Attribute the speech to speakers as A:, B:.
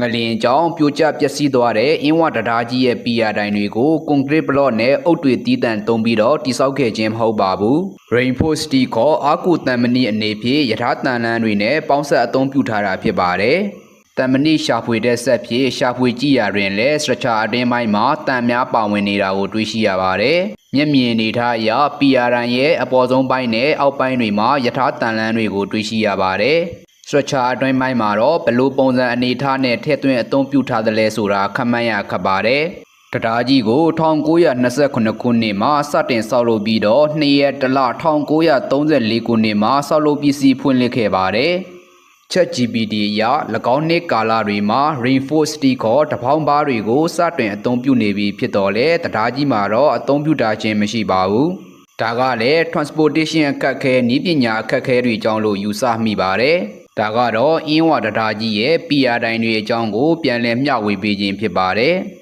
A: ငလင်ကြောင့်ပြိုကျပျက်စီးသွားတဲ့အင်းဝတရားကြီးရဲ့ PR တိုင်တွေကိုကွန်ကရစ်ဘလော့နဲ့အုတ်တွေတီးတန့်သုံးပြီးတော့တိစောက်ခဲ့ခြင်းမဟုတ်ပါဘူး။ Rainforest တီခေါ်အာကူတန်မဏိအနေဖြင့်ယထာတန်လန်းတွေနဲ့ပေါင်းဆက်အသုံးပြုထားတာဖြစ်ပါတယ်။တန်မဏိရှာဖွေတဲ့ဆက်ဖြစ်ရှာဖွေကြည့်ရတွင်လည်း structure အတွင်းပိုင်းမှာတန်များပါဝင်နေတာကိုတွေ့ရှိရပါတယ်။မျက်မြင်အနေထားအရ PRN ရဲ့အပေါ်ဆုံးပိုင်းနဲ့အောက်ပိုင်းတွေမှာယထာတန်လန်းတွေကိုတွေ့ရှိရပါတယ်။ structure အတွင်းပိုင်းမှာတော့ဘယ်လို့ပုံစံအနေထားနဲ့ထည့်သွင်းအသုံးပြုထားသလဲဆိုတာခန့်မှန်းရခက်ပါတယ်။တရားကြီးကို1929ခုနှစ်မှာစတင်ဆောက်လုပ်ပြီးတော့2ရက်တလ1934ခုနှစ်မှာဆောက်လုပ်ပစ္စည်းဖွင့်လှစ်ခဲ့ပါတယ်။ Chat GPT အရ၎င်းနှစ်ကာလတွေမှာ Rainforest တီခေါ်တပေါင်းပါးတွေကိုစတင်အသုံးပြုနေပြီဖြစ်တော်လဲတရားကြီးမှာတော့အသုံးပြုတာချင်းမရှိပါဘူး။ဒါကလည်း transportation အခက်အခဲဤပညာအခက်အခဲတွေကြောင့်လို့ယူဆမိပါတယ်။ ဒါကတော့အင်းဝတရားကြီးရဲ့ PR တိုင်တွေအကြောင်းကို ပြန်လည်မျှဝေပေးခြင်းဖြစ်ပါတယ်။